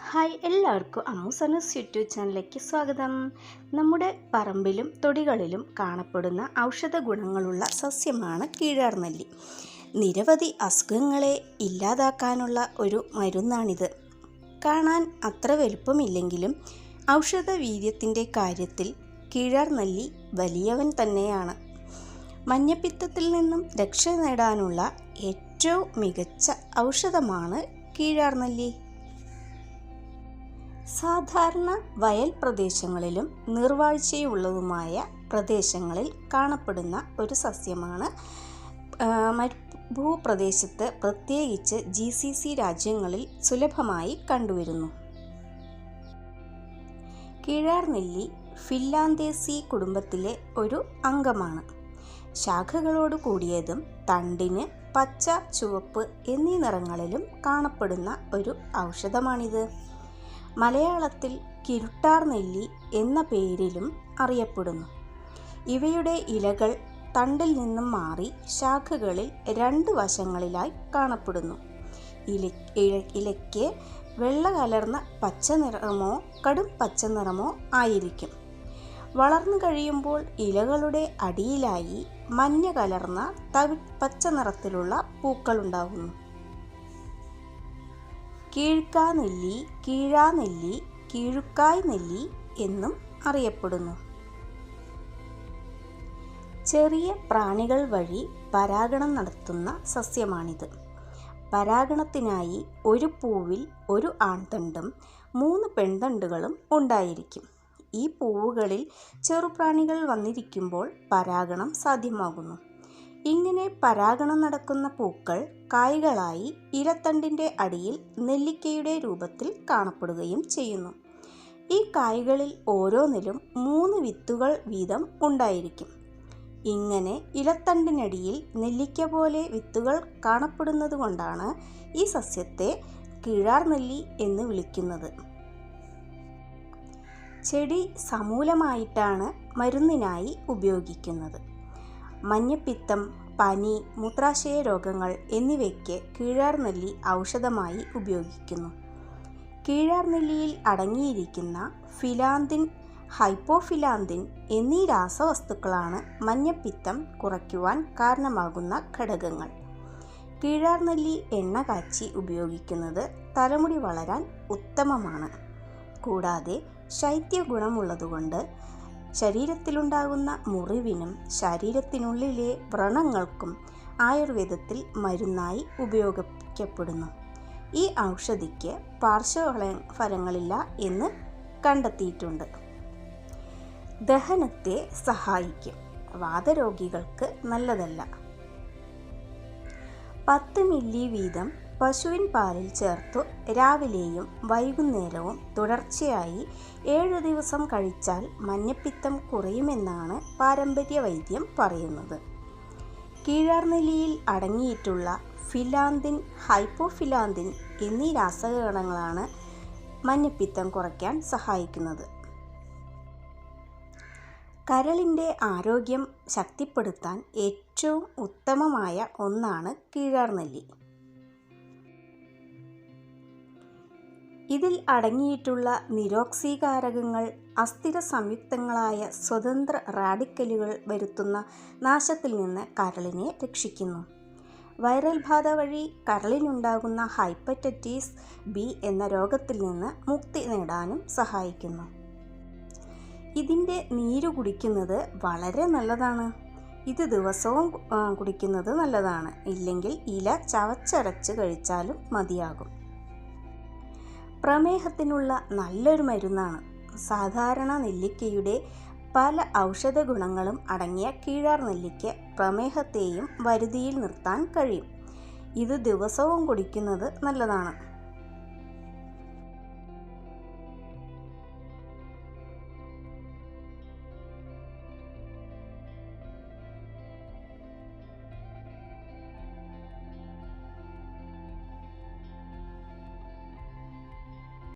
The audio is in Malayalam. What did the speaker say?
ഹായ് എല്ലാവർക്കും അമൂസനസ് യൂട്യൂബ് ചാനലിലേക്ക് സ്വാഗതം. നമ്മുടെ പറമ്പിലും തൊടികളിലും കാണപ്പെടുന്ന ഔഷധ ഗുണങ്ങളുള്ള സസ്യമാണ് കീഴാർനെല്ലി. നിരവധി അസുഖങ്ങളെ ഇല്ലാതാക്കാനുള്ള ഒരു മരുന്നാണിത്. കാണാൻ അത്ര വലുപ്പമില്ലെങ്കിലും ഔഷധ വീര്യത്തിന്റെ കാര്യത്തിൽ കീഴാർനെല്ലി വലിയവൻ തന്നെയാണ്. മഞ്ഞപ്പിത്തത്തിൽ നിന്നും രക്ഷ നേടാനുള്ള ഏറ്റവും മികച്ച ഔഷധമാണ് കീഴാർനെല്ലി. സാധാരണ വയൽ പ്രദേശങ്ങളിലും നീർവാഴ്ചയുള്ളതുമായ പ്രദേശങ്ങളിൽ കാണപ്പെടുന്ന ഒരു സസ്യമാണ് ഭൂപ്രദേശത്ത് പ്രത്യേകിച്ച് ജി സി സി രാജ്യങ്ങളിൽ സുലഭമായി കണ്ടുവരുന്നു. കിഴാർനെല്ലി ഫില്ലാന്തേസി കുടുംബത്തിലെ ഒരു അംഗമാണ്. ശാഖകളോട് കൂടിയതും തണ്ടിന് പച്ച ചുവപ്പ് എന്നീ നിറങ്ങളിലും കാണപ്പെടുന്ന ഒരു ഔഷധമാണിത്. മലയാളത്തിൽ കിരുട്ടാർ നെല്ലി എന്ന പേരിലും അറിയപ്പെടുന്നു. ഇവയുടെ ഇലകൾ തണ്ടിൽ നിന്നും മാറി ശാഖകളിൽ രണ്ട് വശങ്ങളിലായി കാണപ്പെടുന്നു. ഇല ഇല- ഇലയ്ക്ക് വെള്ള കലർന്ന പച്ച നിറമോ കടും പച്ച നിറമോ ആയിരിക്കും. വളർന്നു കഴിയുമ്പോൾ ഇലകളുടെ അടിയിലായി മഞ്ഞ കലർന്ന തവി പച്ച നിറത്തിലുള്ള പൂക്കളുണ്ടാകുന്നു കീഴ്ക്കാനെല്ലി കീഴാനെല്ലി കീഴുക്കായ് നെല്ലി എന്നും അറിയപ്പെടുന്നു. ചെറിയ പ്രാണികൾ വഴി പരാഗണം നടത്തുന്ന സസ്യമാണിത്. പരാഗണത്തിനായി ഒരു പൂവിൽ ഒരു ആൺതണ്ടും മൂന്ന് പെൺതണ്ടുകളും ഉണ്ടായിരിക്കും. ഈ പൂവുകളിൽ ചെറുപ്രാണികൾ വന്നിരിക്കുമ്പോൾ പരാഗണം സാധ്യമാകുന്നു. ഇങ്ങനെ പരാഗണം നടക്കുന്ന പൂക്കൾ കായ്കളായി ഇലത്തണ്ടിന്റെ അടിയിൽ നെല്ലിക്കയുടെ രൂപത്തിൽ കാണപ്പെടുകയും ചെയ്യുന്നു. ഈ കായ്കളിൽ ഓരോന്നിലും മൂന്ന് വിത്തുകൾ വീതം ഉണ്ടായിരിക്കും. ഇങ്ങനെ ഇലത്തണ്ടിനടിയിൽ നെല്ലിക്ക പോലെ വിത്തുകൾ കാണപ്പെടുന്നത് കൊണ്ടാണ് ഈ സസ്യത്തെ കിഴാർ നെല്ലി എന്ന് വിളിക്കുന്നത്. ചെടി സമൂലമായിട്ടാണ് മരുന്നിനായി ഉപയോഗിക്കുന്നത്. മഞ്ഞപ്പിത്തം പനി മൂത്രാശയ രോഗങ്ങൾ എന്നിവയ്ക്ക് കീഴാർ നെല്ലി ഔഷധമായി ഉപയോഗിക്കുന്നു. കീഴാർ നെല്ലിയിൽ അടങ്ങിയിരിക്കുന്ന ഫിലാന്തിൻ ഹൈപ്പോഫിലാന്തിൻ എന്നീ രാസവസ്തുക്കളാണ് മഞ്ഞപ്പിത്തം കുറയ്ക്കുവാൻ കാരണമാകുന്ന ഘടകങ്ങൾ. കീഴാർ നെല്ലി എണ്ണ കാച്ചി ഉപയോഗിക്കുന്നത് തലമുടി വളരാൻ ഉത്തമമാണ്. കൂടാതെ ശൈത്യ ഗുണമുള്ളതുകൊണ്ട് ശരീരത്തിലുണ്ടാകുന്ന മുറിവിനും ശരീരത്തിനുള്ളിലെ വ്രണങ്ങൾക്കും ആയുർവേദത്തിൽ മരുന്നായി ഉപയോഗിക്കപ്പെടുന്നു. ഈ ഔഷധിക്ക് പാർശ്വഫല ഫലങ്ങളില്ല എന്ന് കണ്ടെത്തിയിട്ടുണ്ട്. ദഹനത്തെ സഹായിക്കും. വാതരോഗികൾക്ക് നല്ലതല്ല. പത്ത് മില്ലി വീതം പശുവിൻ പാലിൽ ചേർത്തു രാവിലെയും വൈകുന്നേരവും തുടർച്ചയായി ഏഴ് ദിവസം കഴിച്ചാൽ മഞ്ഞപ്പിത്തം കുറയുമെന്നാണ് പാരമ്പര്യ വൈദ്യം പറയുന്നത്. കീഴാർനെല്ലിയിൽ അടങ്ങിയിട്ടുള്ള ഫിലാന്തിൻ ഹൈപ്പോഫിലാന്തിൻ എന്നീ രാസഘടകങ്ങളാണ് മഞ്ഞപ്പിത്തം കുറയ്ക്കാൻ സഹായിക്കുന്നത്. കരളിന്റെ ആരോഗ്യം ശക്തിപ്പെടുത്താൻ ഏറ്റവും ഉത്തമമായ ഒന്നാണ് കീഴാർനെല്ലി. ഇതിൽ അടങ്ങിയിട്ടുള്ള നിരോക്സീകാരകങ്ങൾ അസ്ഥിര സംയുക്തങ്ങളായ സ്വതന്ത്ര റാഡിക്കലുകൾ വരുത്തുന്ന നാശത്തിൽ നിന്ന് കരളിനെ രക്ഷിക്കുന്നു. വൈറൽ ബാധ വഴി കരളിനുണ്ടാകുന്ന ഹൈപ്പറ്റൈറ്റിസ് ബി എന്ന രോഗത്തിൽ നിന്ന് മുക്തി നേടാനും സഹായിക്കുന്നു. ഇതിന്റെ നീര് കുടിക്കുന്നത് വളരെ നല്ലതാണ്. ഇത് ദിവസവും കുടിക്കുന്നത് നല്ലതാണ്. ഇല്ലെങ്കിൽ ഇല ചവച്ചരച്ച് കഴിച്ചാലും മതിയാകും. പ്രമേഹത്തിനുള്ള നല്ലൊരു മരുന്നാണ്. സാധാരണ നെല്ലിക്കയുടെ പല ഔഷധ ഗുണങ്ങളും അടങ്ങിയ കീഴാർ നെല്ലിക്ക പ്രമേഹത്തെയും വരുതിയിൽ നിർത്താൻ കഴിയും. ഇത് ദിവസവും കുടിക്കുന്നത് നല്ലതാണ്.